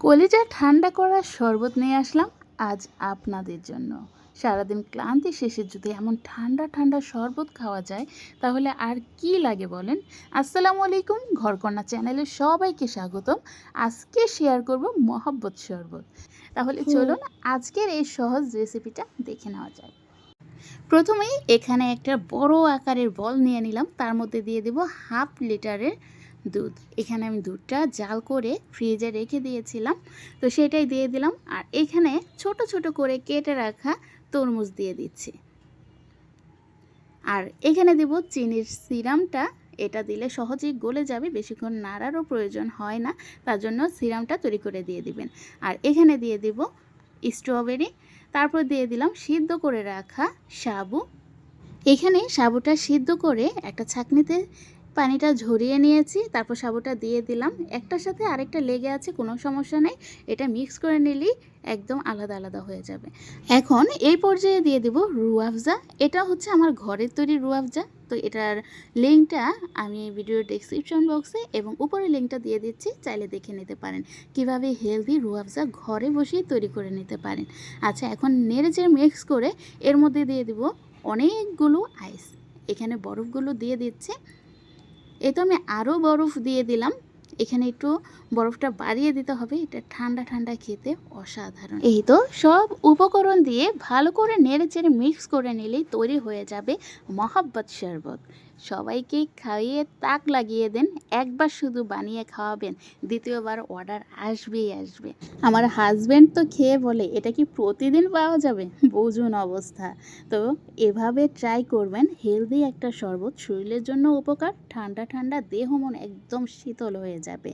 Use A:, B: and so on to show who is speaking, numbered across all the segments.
A: কলিজা ঠান্ডা করার শরবত নিয়ে আসলাম আজ আপনাদের জন্য। সারাদিন ক্লান্তি শেষে যদি এমন ঠান্ডা ঠান্ডা শরবত খাওয়া যায় তাহলে আর কি লাগে বলেন? আসসালামু আলাইকুম ঘরকন্যা চ্যানেলে সবাইকে স্বাগতম। আজকে শেয়ার করব মহাব্বত শরবত। তাহলে চলুন আজকের এই সহজ রেসিপিটা দেখে নেওয়া যায় প্রথমেই এখানে একটা বড় আকারের বল নিয়ে নিলাম। তার মধ্যে দিয়ে দেব হাফ লিটারের দুধ। এখানে আমি দুধটা জাল করে ফ্রিজে রেখে দিয়েছিলাম। তো সেটাই দিয়ে দিলাম আর এখানে ছোট ছোট করে কেটে রাখা তরমুজ দিয়ে দিচ্ছি। আর এখানে দেব চিনির সিরামটা। এটা দিলে সহজেই গলে যাবে, বেশিক্ষণ নাড়ারও প্রয়োজন হয় না। তার জন্য সিরামটা তৈরি করে দিয়ে দিবেন। আর এখানে দিয়ে দেব স্ট্রবেরি। তারপর দিয়ে দিলাম সিদ্ধ করে রাখা সাবু। এখানে সাবুটা সিদ্ধ করে একটা ছাঁকনিতে পানিটা ঝরিয়ে নিয়েছি, তারপর সাবুটা দিয়ে দিলাম। একটার সাথে আরেকটা লেগে আছে, কোনো সমস্যা নেই। এটা মিক্স করে নিলেই একদম আলাদা আলাদা হয়ে যাবে। এখন এই পর্যায়ে দিয়ে দেব রুয়াফজা এটা হচ্ছে আমার ঘরের তৈরি রুয়াফজা তো এটার লিঙ্কটা আমি ভিডিওর ডেসক্রিপশন বক্সে এবং উপরে লিঙ্কটা দিয়ে দিচ্ছি, চাইলে দেখে নিতে পারেন। কীভাবে হেলদি রুয়াফজা ঘরে বসেই তৈরি করে নিতে পারেন। আচ্ছা এখন নেড়ে মিক্স করে এর মধ্যে দিয়ে দেব অনেকগুলো আইস এখানে বরফগুলো দিয়ে দিচ্ছে। এ তো আমি আরও বরফ দিয়ে দিলাম। এখানে একটু বরফটা বাড়িয়ে দিতে হবে। এটা ঠান্ডা ঠান্ডা খেতে অসাধারণ। এই তো সব উপকরণ দিয়ে ভালো করে নেড়ে চেড়ে মিক্স করে নিলেই তৈরি হয়ে যাবে মহাব্বত শরবত। সবাইকে খাইয়ে তাক লাগিয়ে দেন, একবার শুধু বানিয়ে খাওয়াবেন, দ্বিতীয়বার অর্ডার আসবেই আসবে। আমার হাজব্যান্ড তো খেয়ে বলে, এটা কি প্রতিদিন পাওয়া যাবে? বুঝুন অবস্থা। তো এভাবে ট্রাই করবেন হেলদি একটা শরবত শরীরের জন্য উপকার, ঠান্ডা ঠান্ডা দেহ মন একদম শীতল হয়ে যাবে।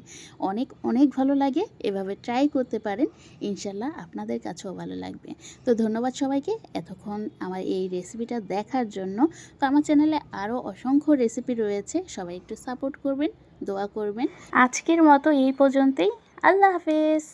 A: অনেক অনেক ভালো লাগে, এভাবে ট্রাই করতে পারেন। ইনশাল্লাহ আপনাদের কাছেও ভালো লাগবে। তো ধন্যবাদ সবাইকে এতক্ষণ আমার এই রেসিপিটা দেখার জন্য। তো আমার চ্যানেলে আরও অসংখ্য রেসিপি রয়েছে, সবাই একটু সাপোর্ট করবেন, দোয়া করবেন। আজকের মতো এই পর্যন্তই। আল্লাহ হাফেজ।